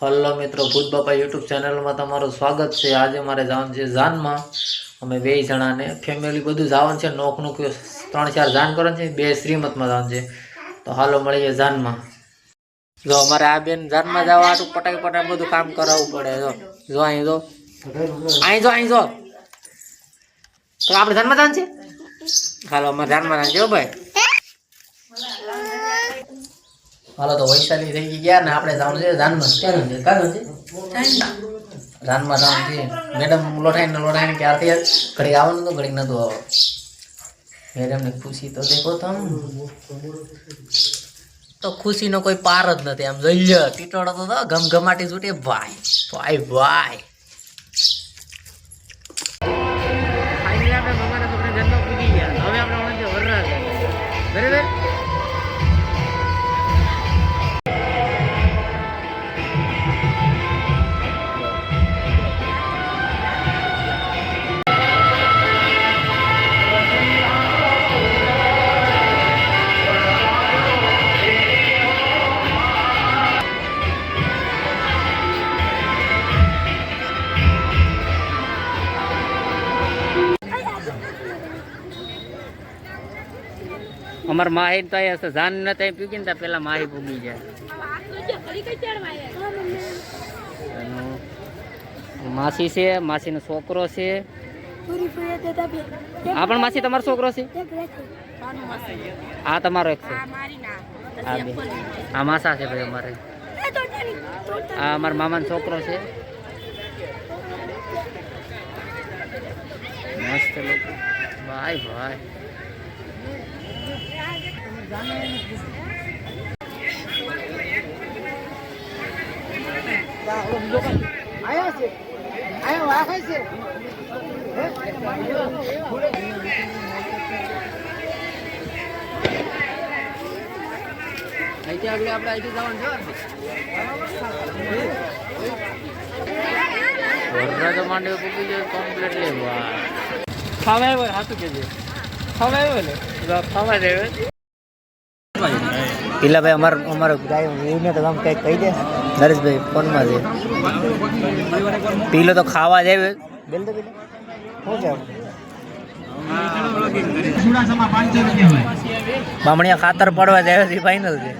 Hello મિત્રો, ભૂત બાપા યુટ્યુબ ચેનલમાં તમારું સ્વાગત છે. આજે મારે જવાનું છે જાનમાં. અમે બે જણાને ફેમિલી બધું જવાનું છે. નોખનું ત્રણ ચાર જાન કરવાનું છે. બે શ્રીમતમાં જવાનું છે. તો હાલો મળીએ જાનમાં. જો અમારે આ બેન જાનમાં જવા આટલું પટાઈ પટાઈ બધું કામ કરાવવું પડે. જો જો અહીં જો. અહીં જો અહીં જો. તો આપણે જાનમાં જવાનું છે? હાલો, અમારે જાનમાં જવાનું છે ભાઈ. હાલો તો વૈશાલી થઈ ગઈ ગયા ને આપણે જવાનું છે ધાનમાં ક્યાં છે? કાં છે? જાનમાં જવાનું છે. મેડમ લોઠાઈને લોઠાઈને ક્યારથી ઘડી આવવાનું તો ઘડી નતું આવો મેડમને ખુશી તો દેખો તમ. તો ખુશીનો કોઈ પાર જ નથી. આમ જોઈ લ્યો. ટીટોળો તો ગમગમાટી છૂટે. ભાઈ ભાઈ ભાઈ. આપણે બરાબર? અમાર માહી તો અહીંયા છે જાન ન ત્યાં પૂગી ને પેલા માહી પૂગી જાય. માસી છે માસીનો છોકરો છે. આ પણ માસી તમારો છોકરો છે? આ તમારો એક છે. આ આ માસા છે ભાઈ અમારે. આ અમારા મામાનો છોકરો છે. મસ્ત લોકો. ભાઈ ભાઈ. અહીંથી આગળ આપણે અહીંથી જવાનું છે. વરસાદ માંડે પૂકી જાય કમ્પ્લીટલી વાહ ખાવા આવ્યો હાથું કેજે ખાવા આવ્યો આવ્યો પીલાભાઈ અમાર અમારો ગાય એને તો આમ કંઈક કહી દે. નરેશભાઈ, ફોનમાં છે. પીલો તો ખાવા જ આવ્યો. બેલ તો પીલો. શું છે? બામણિયા ખાતર પડવા જાય છે ફાઇનલ છે.